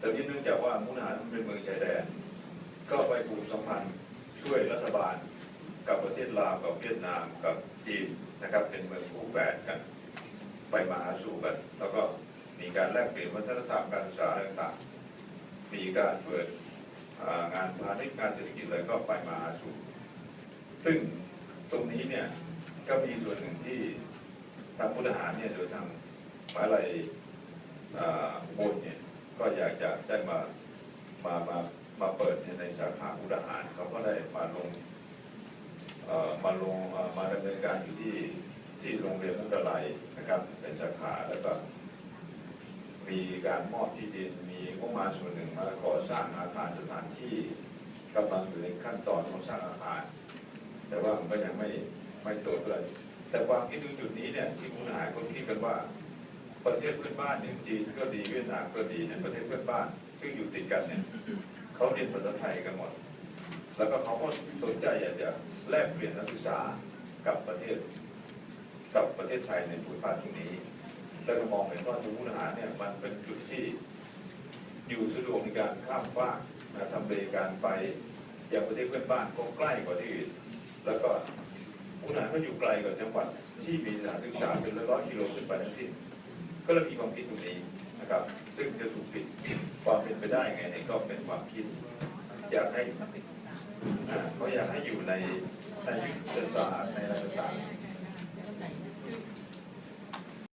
แต่นี่เนื่องจากว่ามุกดาหารมันเป็นเมืองชายแดน ก็ไปผูกสัมพันธ์ช่วยรัฐบาล กับประเทศลาวกับเวียดนามกับจีนนะครับ เป็นเมืองคู่แฝดกัน ไปมาหาสู่กัน แล้วก็มีการแลกเปลี่ยนวัฒนธรรมการศึกษาต่างๆ มีการเปิดงานพาณิชย์การเศรษฐกิจอะไรก็ไปมาหาสู่ซึ่งตรงนี้เนี่ยก็มีส่วนหนึ่งที่ทางผู้ทหารเนี่ยโดยทางมหาลัยอุบลเนี่ย ก็อยากจะได้มามามามาเปิดในสาขาผู้ทหารเขาก็ได้มาลงมาลงมาดำเนินการอยู่ที่ที่โรงเรียนนักลัยนะครับเป็นสาขาแล้วก็มีการมอบที่ดินมีงบมาส่วนหนึ่งมาก่อสร้างอาคารสถานที่กำลังอยู่ในขั้นตอนของสร้างอาคาร แต่ว่ามันก็ยังไม่ไม่โตเลยแต่ความคิดจุดนี้เนี่ยที่คุณหายคนคิดกันว่า ประเทศเพื่อนบ้านอย่างจีนก็ดีเวียดนามก็ดีเนี่ยประเทศเพื่อนบ้านซึ่งอยู่ติดกันเนี่ยเขาเรียนภาษาไทยกันหมด แล้วก็เขาก็สนใจอยากจะแลกเปลี่ยนนักศึกษากับประเทศ กับประเทศไทยในภูมิภาคตรงนี้แล้วก็มองเห็นว่าทุกผู้ทหารเนี่ยมันเป็นจุดที่อยู่สะดวกในการข้ามฟากนะทำเลการไปอย่างประเทศเพื่อนบ้านก็ใกล้กว่าที่อื่นแล้วก็ผู้ทหารก็อยู่ไกลกว่าจังหวัดที่มีสถานศึกษาเป็นร้อยๆกิโลขึ้นไปทั้งสิ้น ก็เลยมีความคิดตรงนี้นะครับ ซึ่งจะถูกปิดความเป็นไปได้ไงนี่ก็เป็นความคิด อยากให้เขาอยากให้อยู่ในในยุทธศาสตร์ในอะไรต่างๆ